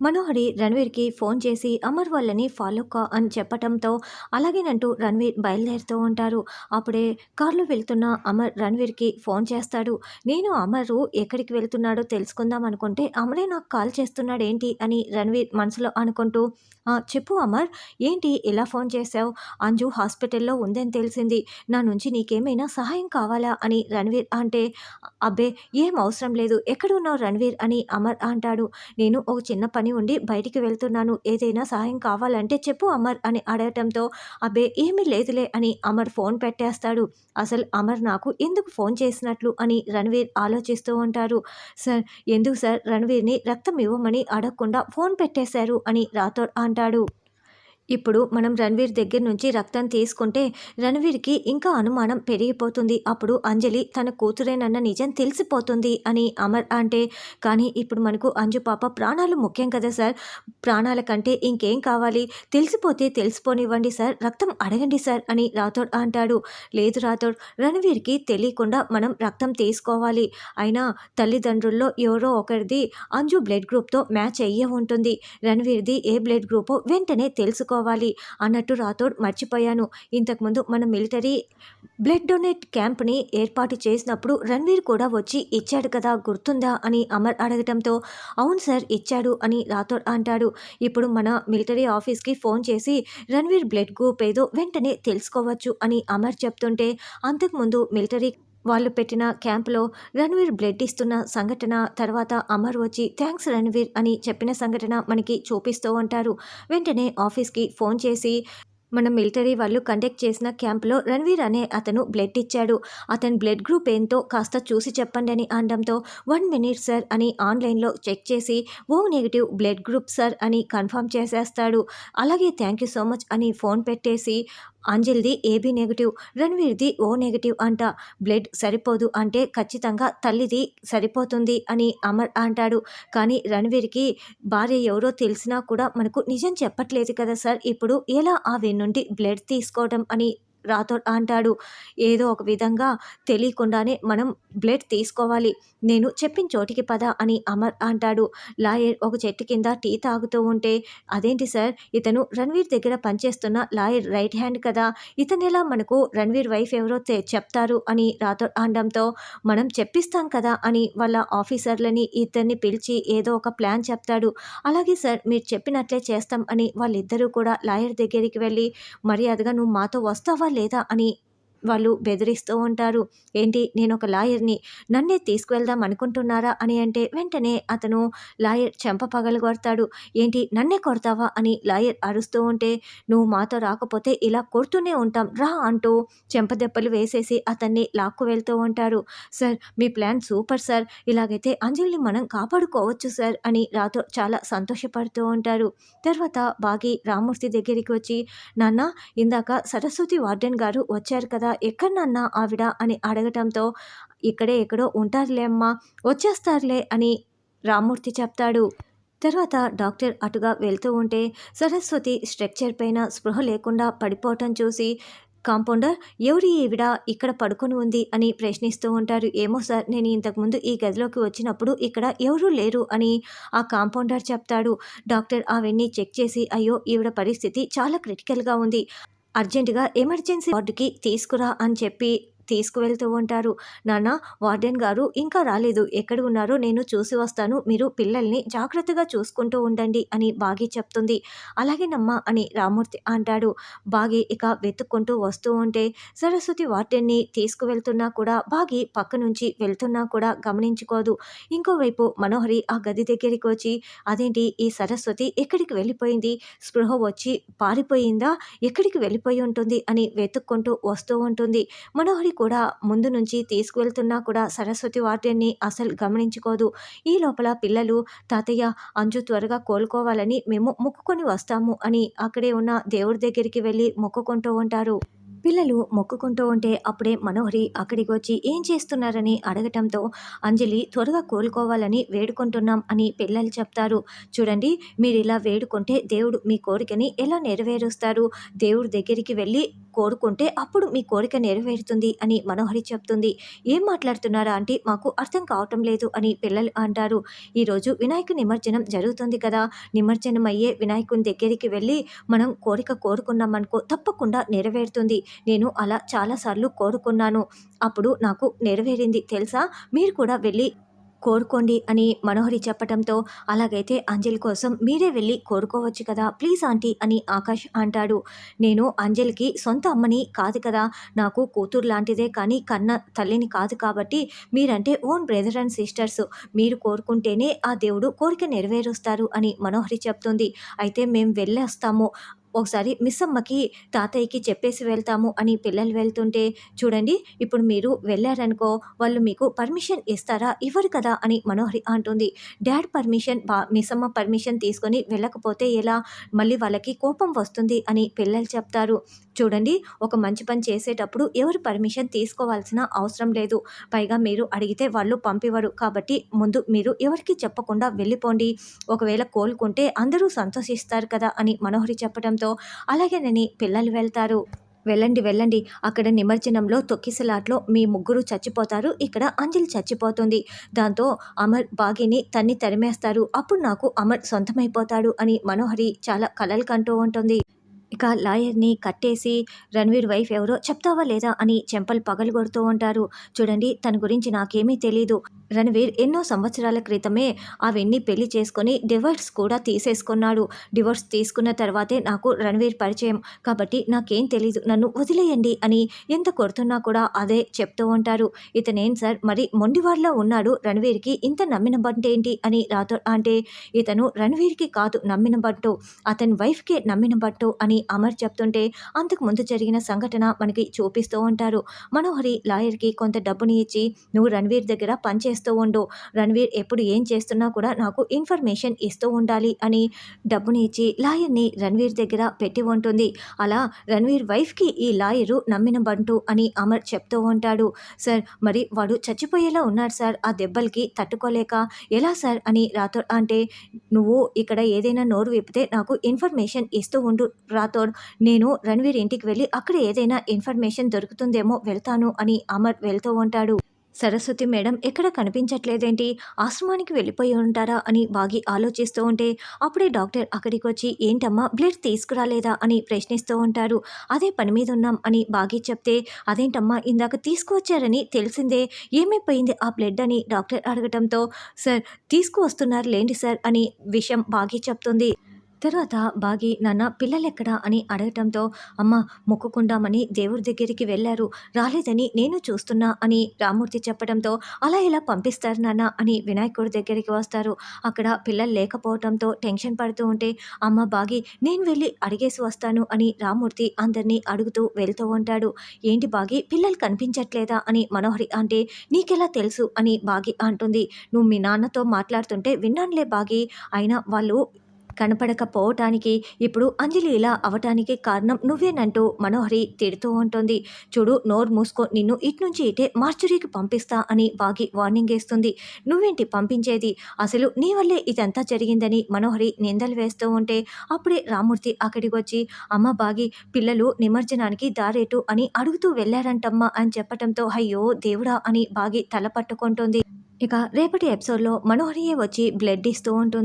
మనోహరి రణ్వీర్కి phone చేసి అమర్ వాళ్ళని follow కా అని చెప్పటంతో అలాగేనంటూ రణ్వీర్ బయలుదేరుతూ ఉంటారు. అప్పుడే కారులో వెళ్తున్న అమర్ రణ్వీర్కి ఫోన్ చేస్తాడు. నేను అమరు ఎక్కడికి వెళ్తున్నాడో తెలుసుకుందాం అనుకుంటే అమరే నాకు కాల్ చేస్తున్నాడు ఏంటి అని రణ్వీర్ మనసులో అనుకుంటూ చెప్పు అమర్ ఏంటి ఇలా ఫోన్ చేశావు? అంజు హాస్పిటల్లో ఉందని తెలిసింది. నా నుంచి నీకేమైనా సహాయం కావాలా? అని రణ్వీర్ అంటే అబ్బే ఏం అవసరం లేదు. ఎక్కడున్నావు రణ్వీర్? అని అమర్ అంటాడు. నేను ఒక చిన్న పని ఉండి బయటికి వెళ్తున్నాను. ఏదైనా సహాయం కావాలంటే చెప్పు అమర్ అని అడగటంతో అబ్బే ఏమీ లేదులే అని అమర్ ఫోన్ పెట్టేస్తాడు. అసలు అమర్ నాకు ఎందుకు ఫోన్ చేసినట్లు అని రణవీర్ ఆలోచిస్తూ ఉంటారు. సార్ ఎందుకు సార్? రణవీర్ని రక్తం ఇవ్వమని అడగకుండా ఫోన్ పెట్టేశారు అని రాథోడ్ అంటాడు. ఇప్పుడు మనం రణవీర్ దగ్గర నుంచి రక్తం తీసుకుంటే రణవీర్కి ఇంకా అనుమానం పెరిగిపోతుంది. అప్పుడు అంజలి తన కూతురేనన్న నిజం తెలిసిపోతుంది అని అమర్ అంటే కానీ ఇప్పుడు మనకు అంజు పాప ప్రాణాలు ముఖ్యం కదా సార్? ప్రాణాల కంటే ఇంకేం కావాలి? తెలిసిపోతే తెలిసిపోనివ్వండి సార్ రక్తం అడగండి సార్ అని రాథోడ్ అంటాడు. లేదు రాథోడ్ రణవీర్కి తెలియకుండా మనం రక్తం తీసుకోవాలి. అయినా తల్లిదండ్రుల్లో ఎవరో ఒకరిది అంజు బ్లడ్ గ్రూప్తో మ్యాచ్ అయ్యే ఉంటుంది. రణవీర్ది ఏ బ్లడ్ గ్రూపో వెంటనే తెలుసుకో చేసుకోవాలి అన్నట్టు రాథోడ్ మర్చిపోయాను. ఇంతకుముందు మన మిలిటరీ బ్లడ్ డొనేట్ క్యాంప్ని ఏర్పాటు చేసినప్పుడు రణ్వీర్ కూడా వచ్చి ఇచ్చాడు కదా గుర్తుందా అని అమర్ అడగటంతో అవును సార్ ఇచ్చాడు అని రాథోడ్ అంటాడు. ఇప్పుడు మన మిలిటరీ ఆఫీస్కి ఫోన్ చేసి రణ్వీర్ బ్లడ్ గ్రూప్ ఏదో వెంటనే తెలుసుకోవచ్చు అని అమర్ చెప్తుంటే అంతకుముందు మిలిటరీ వాళ్ళు పెట్టిన క్యాంపులో రణ్వీర్ బ్లడ్ ఇస్తున్న సంఘటన తర్వాత అమర్ వచ్చి థ్యాంక్స్ రణ్వీర్ అని చెప్పిన సంఘటన మనకి చూపిస్తూ ఉంటారు. వెంటనే ఆఫీస్కి ఫోన్ చేసి మన మిలిటరీ వాళ్ళు కండక్ట్ చేసిన క్యాంప్లో రణ్వీర్ అనే అతను బ్లడ్ ఇచ్చాడు. అతని బ్లడ్ గ్రూప్ ఏంతో కాస్త చూసి చెప్పండి అని అనడంతో వన్ మినిట్ సార్ అని ఆన్లైన్లో చెక్ చేసి O negative blood group sir అని కన్ఫర్మ్ చేసేస్తాడు. అలాగే థ్యాంక్ యూ సో మచ్ అని ఫోన్ పెట్టేసి అంజలిది ఏబీ నెగిటివ్ రణ్వీర్ది ఓ నెగిటివ్ అంట. బ్లడ్ సరిపోదు అంటే ఖచ్చితంగా తల్లిది సరిపోతుంది అని అమర్ అంటాడు. కానీ రణ్వీర్కి భార్య ఎవరో తెలిసినా కూడా మనకు నిజం చెప్పట్లేదు కదా సార్. ఇప్పుడు ఎలా ఆ నుండి బ్లడ్ తీసుకోవడం అని రాతో అంటాడు. ఏదో ఒక విధంగా తెలియకుండానే మనం బ్లడ్ తీసుకోవాలి. నేను చెప్పిన చోటికి పద అని అమర్ అంటాడు. లాయర్ ఒక చెట్టు కింద టీ తాగుతూ ఉంటే అదేంటి సార్? ఇతను రణ్వీర్ దగ్గర పనిచేస్తున్న లాయర్ రైట్ హ్యాండ్ కదా? ఇతనిలా మనకు రణ్వీర్ వైఫ్ ఎవరో చెప్తారు? అని రాతో అనడంతో మనం చెప్పిస్తాం కదా అని వాళ్ళ ఆఫీసర్లని ఇద్దరిని పిలిచి ఏదో ఒక ప్లాన్ చెప్తాడు. అలాగే సార్ మీరు చెప్పినట్లే చేస్తాం అని వాళ్ళిద్దరూ కూడా లాయర్ దగ్గరికి వెళ్ళి మర్యాదగా నువ్వు మాతో వస్తావా లేదా అని వాళ్ళు బెదిరిస్తూ ఉంటారు. ఏంటి నేను ఒక లాయర్ని. నన్నే తీసుకువెళ్దాం అనుకుంటున్నారా? అని అంటే వెంటనే అతను లాయర్ చెంప పగలు కొడతాడు. ఏంటి నన్నే కొడతావా? అని లాయర్ అరుస్తూ ఉంటే నువ్వు మాతో రాకపోతే ఇలా కొడుతూనే ఉంటాం. రా అంటూ చెంపదెబ్బలు వేసేసి అతన్ని లాక్కు వెళ్తూ ఉంటారు. సార్ మీ ప్లాన్ సూపర్ సార్. ఇలాగైతే అంజలిని మనం కాపాడుకోవచ్చు సార్ అని రాతో చాలా సంతోషపడుతూ ఉంటారు. తర్వాత బాగి రామూర్తి దగ్గరికి వచ్చి నాన్న ఇందాక సరస్వతి వార్డెన్ గారు వచ్చారు కదా ఎక్కడ నాన్న ఆవిడ అని అడగటంతో ఇక్కడే ఎక్కడో ఉంటారులే అమ్మా వచ్చేస్తారులే అని రామూర్తి చెప్తాడు. తర్వాత డాక్టర్ అటుగా వెళ్తూ ఉంటే సరస్వతి స్ట్రక్చర్ పైన స్పృహ లేకుండా పడిపోవటం చూసి కాంపౌండర్ ఎవరి ఈవిడ? ఇక్కడ పడుకొని ఉంది అని ప్రశ్నిస్తూ ఉంటారు. ఏమో సార్ నేను ఇంతకుముందు ఈ గదిలోకి వచ్చినప్పుడు ఇక్కడ ఎవరూ లేరు అని ఆ కాంపౌండర్ చెప్తాడు. డాక్టర్ అవన్నీ చెక్ చేసి అయ్యో ఈవిడ పరిస్థితి చాలా క్రిటికల్గా ఉంది. అర్జెంటుగా ఎమర్జెన్సీ వార్డుకి తీసుకురా అని చెప్పి తీసుకువెళ్తూ ఉంటారు. నాన్న వార్డెన్ గారు ఇంకా రాలేదు. ఎక్కడ ఉన్నారో నేను చూసి వస్తాను. మీరు పిల్లల్ని జాగ్రత్తగా చూసుకుంటూ ఉండండి అని బాగి చెప్తుంది. అలాగేనమ్మా అని రామూర్తి అంటాడు. బాగి ఇక వెతుక్కుంటూ వస్తూ ఉంటే సరస్వతి వార్డెన్ని తీసుకువెళ్తున్నా కూడా బాగి పక్క నుంచి వెళ్తున్నా కూడా గమనించుకోదు. ఇంకోవైపు మనోహరి ఆ గది దగ్గరికి వచ్చి అదేంటి ఈ సరస్వతి ఎక్కడికి వెళ్ళిపోయింది? స్పృహ వచ్చి పారిపోయిందా? ఎక్కడికి వెళ్ళిపోయి ఉంటుంది? అని వెతుక్కుంటూ వస్తూ ఉంటుంది. మనోహరి కూడా ముందు నుంచి తీసుకువెళ్తున్నా కూడా సరస్వతి వార్డెన్ని అసలు గమనించుకోదు. ఈ లోపల పిల్లలు తాతయ్య అంజు త్వరగా కోలుకోవాలని మేము మొక్కుకొని వస్తాము అని అక్కడే ఉన్న దేవుడి దగ్గరికి వెళ్ళి మొక్కుకుంటూ ఉంటారు. పిల్లలు మొక్కుకుంటూ ఉంటే అప్పుడే మనోహరి అక్కడికి వచ్చి ఏం చేస్తున్నారని అడగటంతో అంజలి త్వరగా కోలుకోవాలని వేడుకుంటున్నాం అని పిల్లలు చెప్తారు. చూడండి మీరు ఇలా వేడుకుంటే దేవుడు మీ కోరికని ఎలా నెరవేరుస్తారు? దేవుడి దగ్గరికి వెళ్ళి కోరుకుంటే అప్పుడు మీ కోరిక నెరవేరుతుంది అని మనోహరి చెప్తుంది. ఏం మాట్లాడుతున్నారా అంటే మాకు అర్థం కావటం లేదు అని పిల్లలు అంటారు. ఈరోజు వినాయక నిమజ్జనం జరుగుతుంది కదా. నిమజ్జనం అయ్యే వినాయకుని దగ్గరికి వెళ్ళి మనం కోరిక కోరుకున్నామనుకో తప్పకుండా నెరవేరుతుంది. నేను అలా చాలాసార్లు కోరుకున్నాను. అప్పుడు నాకు నెరవేరింది తెలుసా? మీరు కూడా వెళ్ళి కోరుకోండి అని మనోహరి చెప్పటంతో అలాగైతే అంజలి కోసం మీరే వెళ్ళి కోరుకోవచ్చు కదా ప్లీజ్ ఆంటీ అని ఆకాష్ అంటాడు. నేను అంజలికి సొంత అమ్మని కాదు కదా నాకు కూతురు లాంటిదే కానీ కన్న తల్లిని కాదు కాబట్టి మీరంటే ఓన్ బ్రదర్ అండ్ సిస్టర్స్. మీరు కోరుకుంటేనే ఆ దేవుడు కోరిక నెరవేరుస్తారు అని మనోహరి చెప్తుంది. అయితే మేము వెళ్ళేస్తాము. ఒకసారి మిస్ అమ్మకి తాతయ్యకి చెప్పేసి వెళ్తాము అని పిల్లలు వెళ్తుంటే చూడండి ఇప్పుడు మీరు వెళ్ళారనుకో వాళ్ళు మీకు పర్మిషన్ ఇస్తారా? ఇవ్వరు కదా అని మనోహరి అంటుంది. డాడ్ పర్మిషన్ బా మిస్ అమ్మ పర్మిషన్ తీసుకొని వెళ్ళకపోతే ఎలా? మళ్ళీ వాళ్ళకి కోపం వస్తుంది అని పిల్లలు చెప్తారు. చూడండి ఒక మంచి పని చేసేటప్పుడు ఎవరు పర్మిషన్ తీసుకోవాల్సిన అవసరం లేదు. పైగా మీరు అడిగితే వాళ్ళు పంపివరు కాబట్టి ముందు మీరు ఎవరికి చెప్పకుండా వెళ్ళిపోండి. ఒకవేళ కోలుకుంటే అందరూ సంతోషిస్తారు కదా అని మనోహరి చెప్పడంతో ఉండడంతో అలాగేనని పిల్లలు వెళ్తారు. వెళ్ళండి వెళ్ళండి. అక్కడ నిమజ్జనంలో తొక్కిసలాట్లో మీ ముగ్గురు చచ్చిపోతారు. ఇక్కడ అంజలి చచ్చిపోతుంది. దాంతో అమర్ బాగిని తన్ని తరిమేస్తారు. అప్పుడు నాకు అమర్ సొంతమైపోతాడు అని మనోహరి చాలా కలలు కంటూ ఉంటుంది. ఇక లాయర్ని కట్టేసి రణవీర్ వైఫ్ ఎవరో చెప్తావా లేదా అని చెంపలు పగలగొడుతూ ఉంటారు. చూడండి తన గురించి నాకేమీ తెలీదు. రణవీర్ ఎన్నో సంవత్సరాల క్రితమే అవన్నీ పెళ్ళి చేసుకొని డివోర్స్ కూడా తీసేసుకున్నాడు. డివోర్స్ తీసుకున్న తర్వాతే నాకు రణవీర్ పరిచయం. కాబట్టి నాకేం తెలీదు నన్ను వదిలేయండి అని ఎంత కొడుతున్నా కూడా అదే చెప్తూ ఉంటారు. ఇతనేం సార్ మరి మొండివాడిలో ఉన్నాడు రణవీర్కి ఇంత నమ్మిన బంటు ఏంటి అని రాతో అంటే ఇతను రణవీర్కి కాదు నమ్మిన బట్టు అతని వైఫ్కి నమ్మిన బట్టు అని అమర్ చెప్తుంటే అంతకు ముందు జరిగిన సంఘటన మనకి చూపిస్తూ ఉంటారు. మనోహరి లాయర్కి కొంత డబ్బుని ఇచ్చి నువ్వు రణవీర్ దగ్గర పనిచేస్తూ చేస్తూ ఉండు. రణవీర్ ఎప్పుడు ఏం చేస్తున్నా కూడా నాకు ఇన్ఫర్మేషన్ ఇస్తూ ఉండాలి అని డబ్బుని ఇచ్చి లాయర్ని రణ్వీర్ దగ్గర పెట్టి ఉంటుంది. అలా రణవీర్ వైఫ్కి ఈ లాయరు నమ్మిన బంటు అని అమర్ చెప్తూ ఉంటాడు. సార్ మరి వాడు చచ్చిపోయేలా ఉన్నాడు సార్. ఆ దెబ్బలకి తట్టుకోలేక ఎలా సార్? అని రాతో అంటే నువ్వు ఇక్కడ ఏదైనా నోరు విప్పితే నాకు ఇన్ఫర్మేషన్ ఇస్తూ ఉండు. నాతో నేను రణవీర్ ఇంటికి వెళ్ళి అక్కడ ఏదైనా ఇన్ఫర్మేషన్ దొరుకుతుందేమో వెళ్తాను అని అమర్ వెళ్తూ ఉంటాడు. సరస్వతి మేడం ఎక్కడ కనిపించట్లేదేంటి? ఆశ్రమానికి వెళ్ళిపోయి ఉంటారా? అని బాగి ఆలోచిస్తూ ఉంటే అప్పుడే డాక్టర్ అక్కడికి వచ్చి ఏంటమ్మా బ్లడ్ తీసుకురాలేదా? అని ప్రశ్నిస్తూ ఉంటారు అదే పని మీద ఉన్నాం అని బాగి చెప్తే అదేంటమ్మా ఇందాక తీసుకువచ్చారని తెలిసిందే ఏమైపోయింది ఆ బ్లడ్? అని డాక్టర్ అడగటంతో సార్ తీసుకువస్తున్నారు లేండి సార్ అని విషయం బాగి చెప్తుంది. తర్వాత బాగి నాన్న పిల్లలెక్కడా? అని అడగటంతో అమ్మ మొక్కుకుందామని దేవుడి దగ్గరికి వెళ్ళారు. రాలేదని నేను చూస్తున్నా అని రామూర్తి చెప్పడంతో అలా ఇలా పంపిస్తారు నాన్న? అని వినాయకుడి దగ్గరికి వస్తారు. అక్కడ పిల్లలు లేకపోవడంతో టెన్షన్ పడుతూ ఉంటే అమ్మ బాగి నేను వెళ్ళి అడిగేసి వస్తాను అని రామూర్తి అందరినీ అడుగుతూ వెళ్తూ ఉంటాడు. ఏంటి బాగి పిల్లలు కనిపించట్లేదా? అని మనోహరి అంటే నీకెలా తెలుసు? అని బాగి అంటుంది. నువ్వు మీ నాన్నతో మాట్లాడుతుంటే విన్నానులే బాగి. అయినా వాళ్ళు కనపడకపోవటానికి ఇప్పుడు అంజలి ఇలా అవటానికి కారణం నువ్వేనంటూ మనోహరి తిడుతూ ఉంటుంది. చూడు నోరు మూసుకో నిన్ను ఇటు నుంచి ఇటే మార్చురీకి పంపిస్తా అని బాగి వార్నింగ్ వేస్తుంది నువ్వేంటి పంపించేది? అసలు నీ వల్లే ఇదంతా జరిగిందని మనోహరి నిందలు వేస్తూ ఉంటే అప్పుడే రామూర్తి అక్కడికి వచ్చి అమ్మ బాగి పిల్లలు నిమజ్జనానికి దారేటు అని అడుగుతూ వెళ్ళారంటమ్మా అని చెప్పటంతో అయ్యో దేవుడా అని బాగి తల పట్టుకుంటుంది. ఇక రేపటి ఎపిసోడ్లో మనోహరియే వచ్చి బ్లడ్ ఇస్తూ ఉంటుంది.